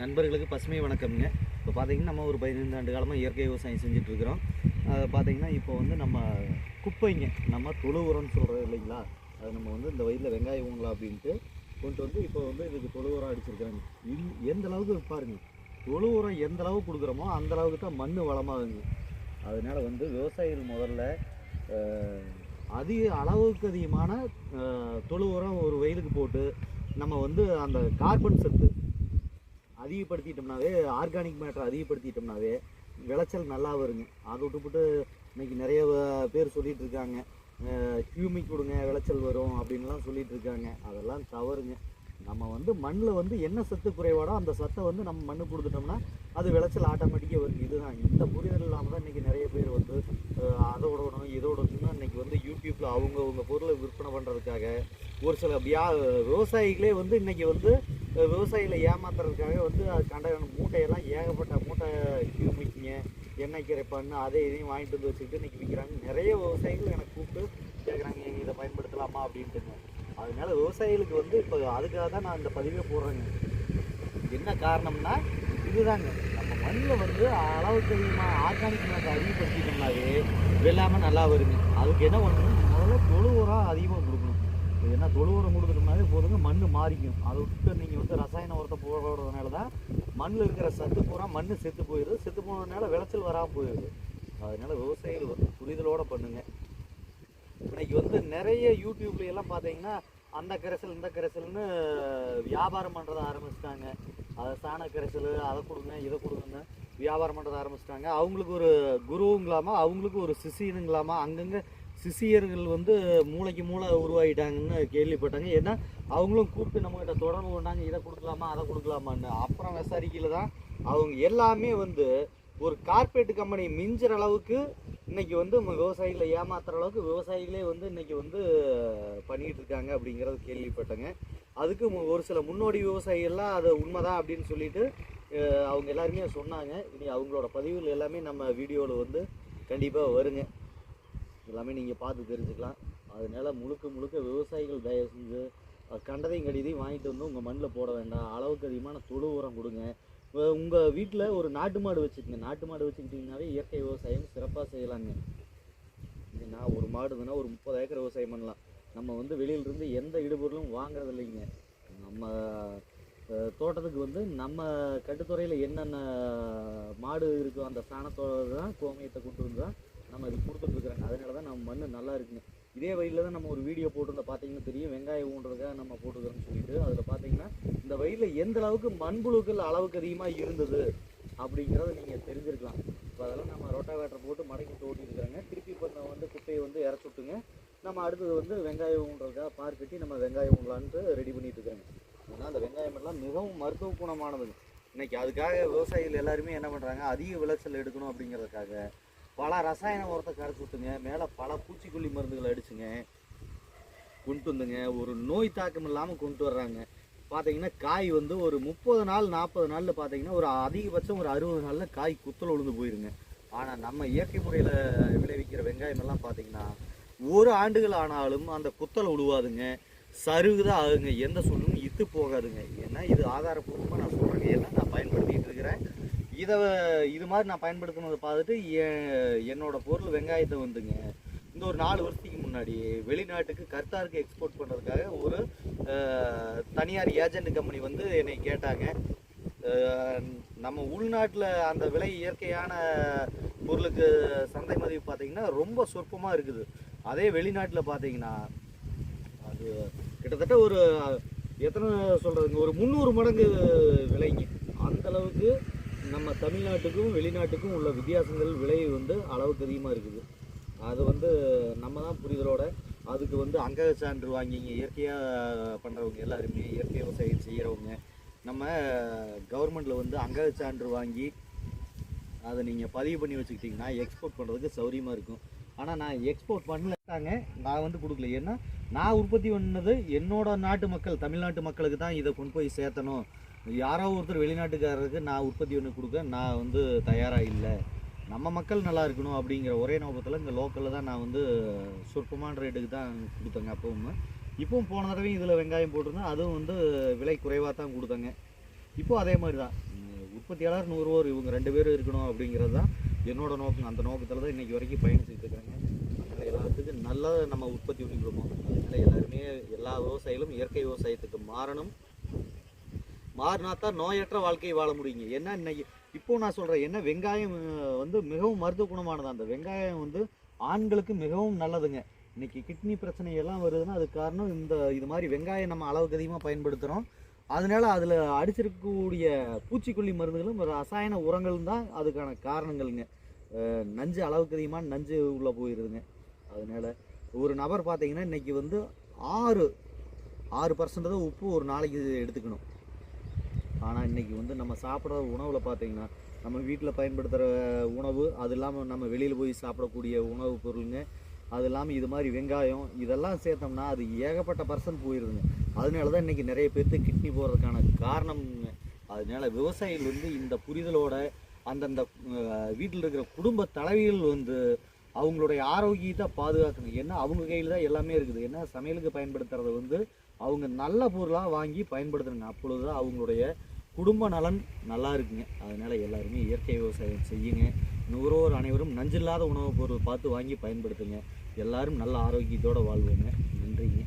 நண்பர்களுக்கு பசுமை வணக்கம்ங்க. இப்போ பார்த்தீங்கன்னா நம்ம ஒரு பதினைந்து ஆண்டு காலமாக இயற்கை விவசாயம் செஞ்சிட்ருக்கிறோம். இருக்கிறோம் அது பார்த்தீங்கன்னா இப்போ வந்து நம்ம குப்பைங்க நம்ம தொழு உரம்னு சொல்கிறோம் இல்லைங்களா? அது நம்ம வந்து இந்த வயதில் வெங்காயம் ஊங்கலாம் அப்படின்ட்டு கொண்டு வந்து இப்போ வந்து இதுக்கு தொழு உரம் அடிச்சிருக்காங்க இந் எந்த அளவுக்கு பாருங்க. தொழு உரம் எந்த அளவுக்கு கொடுக்குறோமோ அந்த அளவுக்கு தான் மண் வளமாகுங்க. அதனால் வந்து விவசாயிகள் முதல்ல அதிக அளவுக்கு அதிகமான தொழு உரம் ஒரு வயலுக்கு போட்டு நம்ம வந்து அந்த கார்பன் சத்து அதிகப்படுத்திட்டோம்னாவே ஆர்கானிக் மேட்டர் அதிகப்படுத்திட்டோம்னாவே விளைச்சல் நல்லா வருங்க. அதை விட்டுப்புட்டு இன்னைக்கு நிறைய பேர் சொல்லிட்டு இருக்காங்க ஹியூமிக் கொடுங்க விளைச்சல் வரும் அப்படின்லாம் சொல்லிட்டு இருக்காங்க அதெல்லாம் தவறுங்க. நம்ம வந்து மண்ணில் வந்து என்ன சத்து குறைவாடோ அந்த சத்தை வந்து நம்ம மண்ணு கொடுத்துட்டோம்னா அது விளைச்சல் ஆட்டோமேட்டிக்காக வரும் இதுதான். இந்த புரிதல் இல்லாமல் தான் இன்றைக்கி நிறைய பேர் வந்து அஹ், அதை விடணும் இதை விடணும்னா இன்னைக்கு வந்து யூடியூப்பில் அவங்கவுங்க பொருளை விற்பனை பண்ணுறதுக்காக ஒரு சில வியா விவசாயிகளே வந்து இன்னைக்கு வந்து விவசாயிகளை ஏமாத்துறதுக்காக வந்து அது கண்ட மூட்டையெல்லாம் ஏகப்பட்ட மூட்டை கியூமிக்குங்க எண்ணெய் கரைப்பான்னு அதை இதையும் வாங்கிட்டு வந்து வச்சுக்கிட்டு இன்றைக்கி விற்கிறாங்க நிறைய விவசாயிகள் எனக்கு கூப்பிட்டு கேட்குறாங்க இதை பயன்படுத்தலாமா அப்படின்ட்டுங்க. அதனால விவசாயிகளுக்கு வந்து இப்போ அதுக்காக தான் நான் இந்த பதிவே போடுறேங்க. என்ன காரணம்னா இதுதாங்க. நம்ம மண்ணில் வந்து அளவுக்கு அதிகமாக ஆர்கானிக் மேட்டை அதிகப்படுத்திட்டோம்னாவே வெள்ளாமல் நல்லா வருங்க. அதுக்கு என்ன பண்ணணும்? முதல்ல தொழு உரம் அதிகமாக கொடுக்கணும். ஏன்னா என்ன தொழு உரம் கொடுத்துட்டோம்னாவே போதுங்க மண் மாறிக்கும். அதை விட்டு நீங்கள் வந்து ரசாயன உரத்தை போடுறதுனால தான் மண்ணில் இருக்கிற சத்து பூரா மண் செத்து போயிடுது. செத்து போனதுனால விளைச்சல் வராமல் போயிடுது. அதனால விவசாயிகள் வந்து புரிதலோட பண்ணுங்க. இன்னைக்கு வந்து நிறைய யூடியூப்ல எல்லாம் பார்த்தீங்கன்னா அந்த கரைசல் இந்த கரைசல்னு வியாபாரம் பண்ணுறத ஆரம்பிச்சிட்டாங்க. அதை சாண கரைசல் அதை கொடுங்க இதை கொடுங்கன்னு வியாபாரம் பண்ணுறத ஆரம்பிச்சிட்டாங்க. அவங்களுக்கு ஒரு குருவுங்களாமா அவங்களுக்கு ஒரு சிசியனுங்களாமா அங்கங்கே சிசியர்கள் வந்து மூளைக்கு மூளை உருவாகிட்டாங்கன்னு கேள்விப்பட்டாங்க. ஏன்னா அவங்களும் கூப்பிட்டு நம்மகிட்ட தொடர்பு கொண்டாங்க இதை கொடுக்கலாமா அதை கொடுக்கலாமான்னு. அப்புறம் விசாரிக்கையில தான் அவங்க எல்லாமே வந்து ஒரு கார்பரேட் கம்பெனி மிஞ்சுற அளவுக்கு இன்னைக்கு வந்து நம்ம விவசாயிகளை ஏமாத்துற அளவுக்கு விவசாயிகளே வந்து இன்னைக்கு வந்து பண்ணிக்கிட்டு இருக்காங்க அப்படிங்கிறது கேள்விப்பட்டேங்க. அதுக்கு மு- ஒரு சில முன்னோடி விவசாயிகள்லாம் அது உண்மைதான் அப்படின்னு சொல்லிட்டு அவங்க எல்லாருமே சொன்னாங்க. இனி அவங்களோட பதிவுகள் எல்லாமே நம்ம வீடியோவில் வந்து கண்டிப்பாக வருங்க. எல்லாமே நீங்கள் பார்த்து தெரிஞ்சுக்கலாம். அதனால் முழுக்க முழுக்க விவசாயிகள் தயவு செஞ்சு கண்டதையும் கடிதையும் வாங்கிட்டு வந்து உங்கள் மண்ணில் போட வேண்டாம். அளவுக்கு அதிகமான தொழு உரம் கொடுங்க. உங்கள் வீட்டில் ஒரு நாட்டு மாடு வச்சுக்கோங்க. நாட்டு மாடு வச்சுக்கிட்டிங்கனாவே இயற்கை விவசாயம் சிறப்பாக செய்யலாங்க. நான் ஒரு மாடு இருந்ததுன்னா ஒரு முப்பது ஏக்கர் விவசாயம் பண்ணலாம். நம்ம வந்து வெளியிலிருந்து எந்த இடுபொருளும் வாங்குறது இல்லைங்க நம்ம தோட்டத்துக்கு வந்து நம்ம கட்டுத்துறையில் என்னென்ன மாடு இருக்கோ அந்த சாணத்தோட தான் கோமியத்தை கொண்டு வந்து தான் நம்ம இது கொடுத்துட்ருக்குறாங்க அதனால தான் நம்ம மண் நல்லா இருக்குங்க. இதே வயலில் தான் நம்ம ஒரு வீடியோ போட்டிருந்தா பார்த்தீங்கன்னா தெரியும். வெங்காயம் ஊன்றதுக்காக நம்ம போட்டுக்கிறோம்னு சொல்லிட்டு அதில் பார்த்தீங்கன்னா இந்த வயலில் எந்த அளவுக்கு மண்புழுக்கள் அளவுக்கு அதிகமாக இருந்தது அப்படிங்கிறத நீங்கள் தெரிஞ்சிருக்கலாம். இப்போ அதெல்லாம் நம்ம ரோட்டாவேட்டர் போட்டு மடக்கி ஓட்டி இருக்கிறாங்க திருப்பி இப்போ நம்ம வந்து குப்பையை வந்து இறச்சி விட்டுங்க. நம்ம அடுத்தது வந்து வெங்காயம் ஊன்றதுக்காக பார் கட்டி நம்ம வெங்காயம் ஊன்றலான்ட்டு ரெடி பண்ணிட்டு இருக்கிறாங்க. ஏன்னா அந்த வெங்காயம் எல்லாம் மிகவும் மருத்துவ குணமானதுங்க. இன்றைக்கி அதுக்காக விவசாயிகள் எல்லாருமே என்ன பண்ணுறாங்க அதிக விளைச்சல் எடுக்கணும் அப்படிங்கிறதுக்காக பல ரசாயன உரத்தை கரைச்சி விட்டுங்க மேலே பல பூச்சிக்கொல்லி மருந்துகளை அடிச்சுங்க. கொண்டு வந்துங்க. ஒரு நோய் தாக்கம் இல்லாமல் கொண்டு வர்றாங்க. பார்த்தீங்கன்னா காய் வந்து ஒரு முப்பது நாள் நாற்பது நாளில் பார்த்தீங்கன்னா ஒரு அதிகபட்சம் ஒரு அறுபது நாளில் காய் குத்தல் விழுந்து போயிருங்க. ஆனால் நம்ம இயற்கை முறையில் விளைவிக்கிற வெங்காயம் எல்லாம் பார்த்தீங்கன்னா ஒரு ஆண்டுகள் ஆனாலும் அந்த குத்தல் உழுவாதுங்க. சருகுதான் ஆகுங்க. எந்த சொல்லும் இத்து போகாதுங்க. ஏன்னா இது ஆதாரப்பூர்வமாக நான் சொல்கிறேங்க ஏன்னா நான் பயன்படுத்திட்டு இருக்கிறேன். இதை இது மாதிரி நான் பயன்படுத்தினதை பார்த்துட்டு என்னோட பொருள் வெங்காயத்தை வந்துங்க. இந்த ஒரு நாலு வருஷத்துக்கு முன்னாடி வெளிநாட்டுக்கு கர்த்தாருக்கு எக்ஸ்போர்ட் பண்ணுறதுக்காக ஒரு தனியார் ஏஜென்ட் கம்பெனி வந்து என்னை கேட்டாங்க. நம்ம உள்நாட்டில் அந்த விலை இயற்கையான பொருளுக்கு சந்தை மதிப்பு பார்த்தீங்கன்னா ரொம்ப சொற்பமாக இருக்குது. அதே வெளிநாட்டில் பார்த்தீங்கன்னா அது கிட்டத்தட்ட ஒரு எத்தனை சொல்கிறதுங்க ஒரு முந்நூறு மடங்கு விலைங்க. தமிழ்நாட்டுக்கும் வெளிநாட்டுக்கும் உள்ள வித்தியாசங்கள் விலை வந்து அளவுக்கு அதிகமாக இருக்குது. அது வந்து நம்ம தான் புரிதலோட அதுக்கு வந்து அங்க சான்று வாங்கிங்க இயற்கையாக பண்ணுறவங்க எல்லாருமே இயற்கை விவசாயம் செய்கிறவங்க நம்ம கவர்மெண்ட்டில் வந்து அங்க சான்று வாங்கி அதை நீங்கள் பதிவு பண்ணி வச்சுக்கிட்டிங்கன்னா எக்ஸ்போர்ட் பண்ணுறதுக்கு சௌரியமாக இருக்கும். ஆனால் நான் எக்ஸ்போர்ட் பண்ணலட்டாங்க நான் வந்து கொடுக்கல. ஏன்னா நான் உற்பத்தி பண்ணது என்னோட நாட்டு மக்கள் தமிழ்நாட்டு மக்களுக்கு தான் இதை கொண்டு போய் சேர்த்தணும். யாரோ ஒருத்தர் வெளிநாட்டுக்காரருக்கு நான் உற்பத்தி ஒன்று கொடுக்க நான் வந்து தயாராக இல்லை. நம்ம மக்கள் நல்லா இருக்கணும் அப்படிங்கிற ஒரே நோக்கத்தில் இங்கே லோக்கலில் தான் நான் வந்து சொற்பமான ரேட்டுக்கு தான் கொடுத்தேங்க அப்பவும். இப்போவும் போன தடவையும் இதில் வெங்காயம் போட்டிருந்தேன் அதுவும் வந்து விலை குறைவாக தான் கொடுத்தேங்க. இப்போ அதே மாதிரி தான் உற்பத்தியாளர் நூறுவோர் இவங்க ரெண்டு பேரும் இருக்கணும் அப்படிங்கிறது தான் என்னோட நோக்கம். அந்த நோக்கத்தில் தான் இன்றைக்கி வரைக்கும் பயணம் இருக்கிறேங்க. எல்லாத்துக்கும் நல்லா நம்ம உற்பத்தி பண்ணி கொடுப்போம். அதனால் எல்லாருமே எல்லா விவசாயிகளும் இயற்கை விவசாயத்துக்கு மாறணும். மாறினா தான் நோயற்ற வாழ்க்கையை வாழ முடியுங்க. ஏன்னா இன்னைக்கு இப்போ நான் சொல்கிறேன் என்ன வெங்காயம் வந்து மிகவும் மருத்துவ குணமானது? அந்த வெங்காயம் வந்து ஆண்களுக்கு மிகவும் நல்லதுங்க. இன்னைக்கு கிட்னி பிரச்சனை எல்லாம் வருதுன்னா அதுக்கு காரணம் இந்த இது மாதிரி வெங்காயம் நம்ம அளவுக்கு அதிகமாக பயன்படுத்துகிறோம் அதனால அதில் அடிச்சிருக்கக்கூடிய பூச்சிக்கொல்லி மருந்துகளும் ரசாயன உரங்களும் தான் அதுக்கான காரணங்கள்ங்க. நஞ்சு அளவுக்கு அதிகமாக நஞ்சு உள்ளே போயிடுதுங்க அதனால ஒரு நபர் பார்த்தீங்கன்னா இன்னைக்கு வந்து ஆறு ஆறு பர்சன்ட் தான் உப்பு ஒரு நாளைக்கு எடுத்துக்கணும். ஆனால் இன்றைக்கி வந்து நம்ம சாப்பிட்ற உணவில் பார்த்திங்கன்னா நம்ம வீட்டில் பயன்படுத்துகிற உணவு அது இல்லாமல் நம்ம வெளியில் போய் சாப்பிடக்கூடிய உணவு பொருளுங்க அது இல்லாமல் இது மாதிரி வெங்காயம் இதெல்லாம் சேர்த்தோம்னா அது ஏகப்பட்ட பர்சன்ட் போயிடுதுங்க அதனால தான் இன்றைக்கி நிறைய பேர்த்து கிட்னி போகிறதுக்கான காரணம்ங்க. அதனால விவசாயிகள் வந்து இந்த புரிதலோட அந்தந்த வீட்டில் இருக்கிற குடும்ப தலைவிகள் வந்து அவங்களுடைய ஆரோக்கியத்தை பாதுகாக்கணும். ஏன்னா அவங்க கையில் தான் எல்லாமே இருக்குது. ஏன்னா சமையலுக்கு பயன்படுத்துறதை வந்து அவங்க நல்ல பொருளாக வாங்கி பயன்படுத்துங்க அப்பொழுது தான் அவங்களுடைய குடும்ப நலன் நல்லா இருக்குங்க. அதனால் எல்லாருமே இயற்கை விவசாயம் செய்யுங்க. நுகர்வோர் அனைவரும் நஞ்சில்லாத உணவுப் பொருள் பார்த்து வாங்கி பயன்படுத்துங்க. எல்லாரும் நல்ல ஆரோக்கியத்தோடு வாழ்வோங்க. நன்றிங்க.